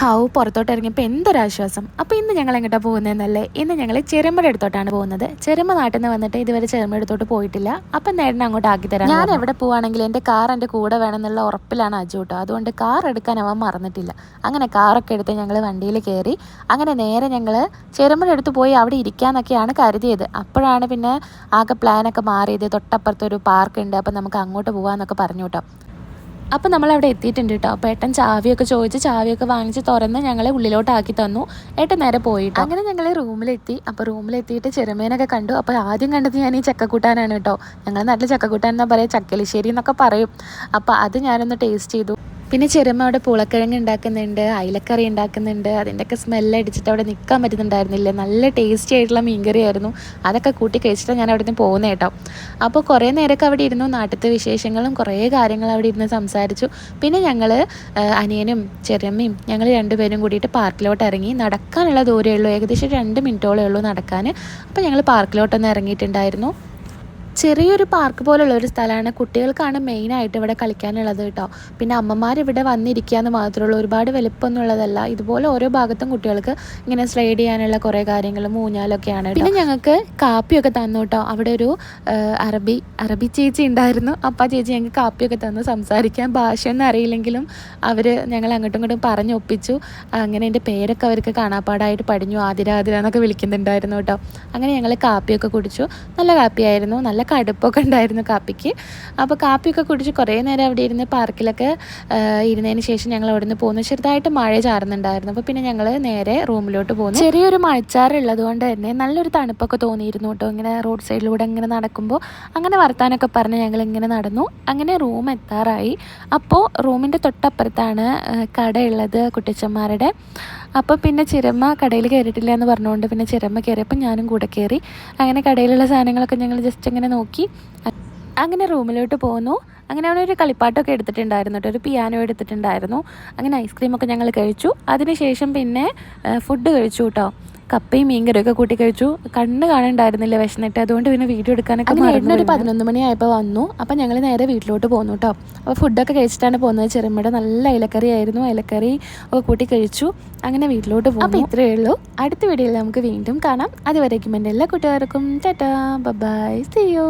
How പുറത്തോട്ട് ഇറങ്ങിയപ്പോൾ എന്തൊരാശ്വാസം. അപ്പോൾ ഇന്ന് ഞങ്ങൾ എങ്ങോട്ടാണ് പോകുന്നതെന്നല്ലേ? ഇന്ന് ഞങ്ങൾ ചെറുമ്പഴ അടുത്തോട്ടാണ് പോകുന്നത്. ചെറുമ്പ നാട്ടിൽ നിന്ന് വന്നിട്ട് ഇതുവരെ ചെറുമ്പഴ എടുത്തോട്ട് പോയിട്ടില്ല. അപ്പം നേരിട്ട് അങ്ങോട്ട് ആക്കി തരാം ഞാൻ എവിടെ പോവാണെങ്കിലും എന്റെ കാർ എന്റെ കൂടെ വേണമെന്നുള്ള ഉറപ്പിലാണ് അജു കേട്ടോ. അതുകൊണ്ട് കാർ എടുക്കാൻ അവൻ മറന്നിട്ടില്ല. അങ്ങനെ കാറൊക്കെ എടുത്ത് ഞങ്ങൾ വണ്ടിയിൽ കയറി അങ്ങനെ നേരെ ഞങ്ങൾ ചെറുമ്പഴ അടുത്ത് പോയി അവിടെ ഇരിക്കാന്നൊക്കെയാണ് കരുതിയത്. അപ്പോഴാണ് പിന്നെ ആകെ പ്ലാനൊക്കെ മാറിയത്. തൊട്ടപ്പുറത്തൊരു പാർക്ക് ഉണ്ട്. അപ്പം നമുക്ക് അങ്ങോട്ട് പോകാമെന്നൊക്കെ പറഞ്ഞു കേട്ടോ. അപ്പം നമ്മൾ അവിടെ എത്തിയിട്ടുണ്ട് കേട്ടോ അപ്പോൾ ഏട്ടൻ ചാവിയൊക്കെ ചോദിച്ച് ചാവിയൊക്കെ വാങ്ങിച്ച് തുറന്ന് ഞങ്ങളെ ഉള്ളിലോട്ടാക്കി തന്നു. ഏട്ടൻ നേരെ പോയിട്ട് അങ്ങനെ ഞങ്ങൾ റൂമിലെത്തി. അപ്പോൾ റൂമിലെത്തിയിട്ട് ചെറുമേനൊക്കെ കണ്ടു. അപ്പോൾ ആദ്യം കണ്ടത് ഞാൻ ഈ ചക്കക്കൂട്ടാനാണ് കേട്ടോ ഞങ്ങളുടെ നാട്ടിൽ ചക്കക്കൂട്ടാൻ എന്നാ പറയുക ചക്കലിശ്ശേരി എന്നൊക്കെ പറയും. അപ്പോൾ അത് ഞാനൊന്ന് ടേസ്റ്റ് ചെയ്തു. പിന്നെ ചെറുമ്മ അവിടെ പൂളക്കിഴങ്ങ് ഉണ്ടാക്കുന്നുണ്ട് അയിലക്കറി ഉണ്ടാക്കുന്നുണ്ട്. അതിന്റെയൊക്കെ സ്മെല്ല് അടിച്ചിട്ട് അവിടെ നിൽക്കാൻ പറ്റുന്നുണ്ടായിരുന്നില്ല. നല്ല ടേസ്റ്റി ആയിട്ടുള്ള മീൻകറി ആയിരുന്നു അതൊക്കെ കൂട്ടി കഴിച്ചിട്ട് ഞാൻ അവിടെ നിന്ന് പോകുന്നത് കേട്ടോ. അപ്പോൾ കുറേ നേരമൊക്കെ അവിടെ ഇരുന്നു. നാട്ടിലത്തെ വിശേഷങ്ങളും കുറേ കാര്യങ്ങൾ അവിടെ ഇരുന്ന് സംസാരിച്ചു. പിന്നെ ഞങ്ങൾ അനിയനും ചെറിയമ്മയും ഞങ്ങൾ രണ്ടുപേരും കൂടിയിട്ട് പാർക്കിലോട്ട് ഇറങ്ങി. നടക്കാനുള്ള ദൂരമേ ഉള്ളൂ. ഏകദേശം രണ്ട് മിനിറ്റോളേ ഉള്ളൂ നടക്കാൻ അപ്പോൾ ഞങ്ങൾ പാർക്കിലോട്ടൊന്ന് ഇറങ്ങിയിട്ടുണ്ടായിരുന്നു. ചെറിയൊരു പാർക്ക് പോലുള്ള ഒരു സ്ഥലമാണ്. കുട്ടികൾക്കാണ് മെയിനായിട്ട് ഇവിടെ കളിക്കാനുള്ളത് കേട്ടോ. പിന്നെ അമ്മമാർ ഇവിടെ വന്നിരിക്കുക എന്ന് മാത്രമേ ഉള്ളൂ. ഒരുപാട് വലിപ്പമൊന്നും ഉള്ളതല്ല ഇതുപോലെ ഓരോ ഭാഗത്തും കുട്ടികൾക്ക് ഇങ്ങനെ സ്ലൈഡ് ചെയ്യാനുള്ള കുറേ കാര്യങ്ങളും ഊഞ്ഞാലൊക്കെയാണ് പിന്നെ ഞങ്ങൾക്ക് കാപ്പിയൊക്കെ തന്നു കേട്ടോ. അവിടെ ഒരു അറബി അറബി ചേച്ചി ഉണ്ടായിരുന്നു. അപ്പം ആ ചേച്ചി ഞങ്ങൾക്ക് കാപ്പിയൊക്കെ തന്നു. സംസാരിക്കാൻ ഭാഷയൊന്നും അറിയില്ലെങ്കിലും അവർ ഞങ്ങൾ അങ്ങോട്ടും ഇങ്ങോട്ടും പറഞ്ഞൊപ്പിച്ചു അങ്ങനെ എന്റെ പേരൊക്കെ അവർക്ക് കാണാപ്പാടായിട്ട് പഠിഞ്ഞു. ആതിര എന്നൊക്കെ വിളിക്കുന്നുണ്ടായിരുന്നു കേട്ടോ. അങ്ങനെ ഞങ്ങൾ കാപ്പിയൊക്കെ കുടിച്ചു. നല്ല കാപ്പിയായിരുന്നു. നല്ല കടുപ്പൊക്കെ ഉണ്ടായിരുന്നു കാപ്പിക്ക്. അപ്പോൾ കാപ്പിയൊക്കെ കുടിച്ച് കുറേ നേരം അവിടെ ഇരുന്ന് പാർക്കിലൊക്കെ ഇരുന്നതിന് ശേഷം ഞങ്ങൾ അവിടെ നിന്ന് പോകുന്നു ചെറുതായിട്ട് മഴ ചാറുന്നുണ്ടായിരുന്നു. അപ്പോൾ പിന്നെ ഞങ്ങൾ നേരെ റൂമിലോട്ട് പോകുന്നു ചെറിയൊരു മഴച്ചാറുള്ളത് കൊണ്ട് തന്നെ നല്ലൊരു തണുപ്പൊക്കെ തോന്നിയിരുന്നു കേട്ടോ. ഇങ്ങനെ റോഡ് സൈഡിലൂടെ ഇങ്ങനെ നടക്കുമ്പോൾ അങ്ങനെ വർത്താനൊക്കെ പറഞ്ഞ് ഞങ്ങൾ ഇങ്ങനെ നടന്നു. അങ്ങനെ റൂം എത്താറായി. അപ്പോൾ റൂമിന്റെ തൊട്ടപ്പുറത്താണ് കടയുള്ളത് കുട്ടിച്ചന്മാരുടെ. അപ്പോൾ പിന്നെ ചിരമ്മ കടയിൽ കയറിയിട്ടില്ല എന്ന് പറഞ്ഞുകൊണ്ട് പിന്നെ ചിരമ്മ കയറിയപ്പോൾ ഞാനും കൂടെ കയറി അങ്ങനെ കടയിലുള്ള സാധനങ്ങളൊക്കെ ഞങ്ങൾ ജസ്റ്റ് ഇങ്ങനെ നോക്കി. അങ്ങനെ റൂമിലോട്ട് പോന്നു. അങ്ങനെ അവിടെ ഒരു കളിപ്പാട്ടൊക്കെ എടുത്തിട്ടുണ്ടായിരുന്നു കേട്ടോ. ഒരു പിയാനോ എടുത്തിട്ടുണ്ടായിരുന്നു. അങ്ങനെ ഐസ്ക്രീമൊക്കെ ഞങ്ങൾ കഴിച്ചു. അതിനുശേഷം പിന്നെ ഫുഡ് കഴിച്ചു കേട്ടോ. കപ്പയും മീൻകറിയൊക്കെ കൂട്ടി കഴിച്ചു. കണ്ണ് കാണണ്ടായിരുന്നില്ല വിശന്നിട്ട്. അതുകൊണ്ട് പിന്നെ വീഡിയോ എടുക്കാനൊക്കെ ഒരു പതിനൊന്ന് മണിയായപ്പോൾ വന്നു. അപ്പം ഞങ്ങൾ നേരെ വീട്ടിലോട്ട് പോന്നു കേട്ടോ അപ്പോൾ ഫുഡൊക്കെ കഴിച്ചിട്ടാണ് പോകുന്നത്. ചെറുമ്മയുടെ നല്ല ഇലക്കറി ആയിരുന്നു. ഇലക്കറി ഒക്കെ കൂട്ടി കഴിച്ചു. അങ്ങനെ വീട്ടിലോട്ട് പോകും അപ്പോൾ ഇത്രയേ ഉള്ളൂ. അടുത്ത വീഡിയോയിൽ നമുക്ക് വീണ്ടും കാണാം. അതുവരേക്കും എന്റെ എല്ലാ കൂട്ടുകാർക്കും. ടാറ്റാ. By C U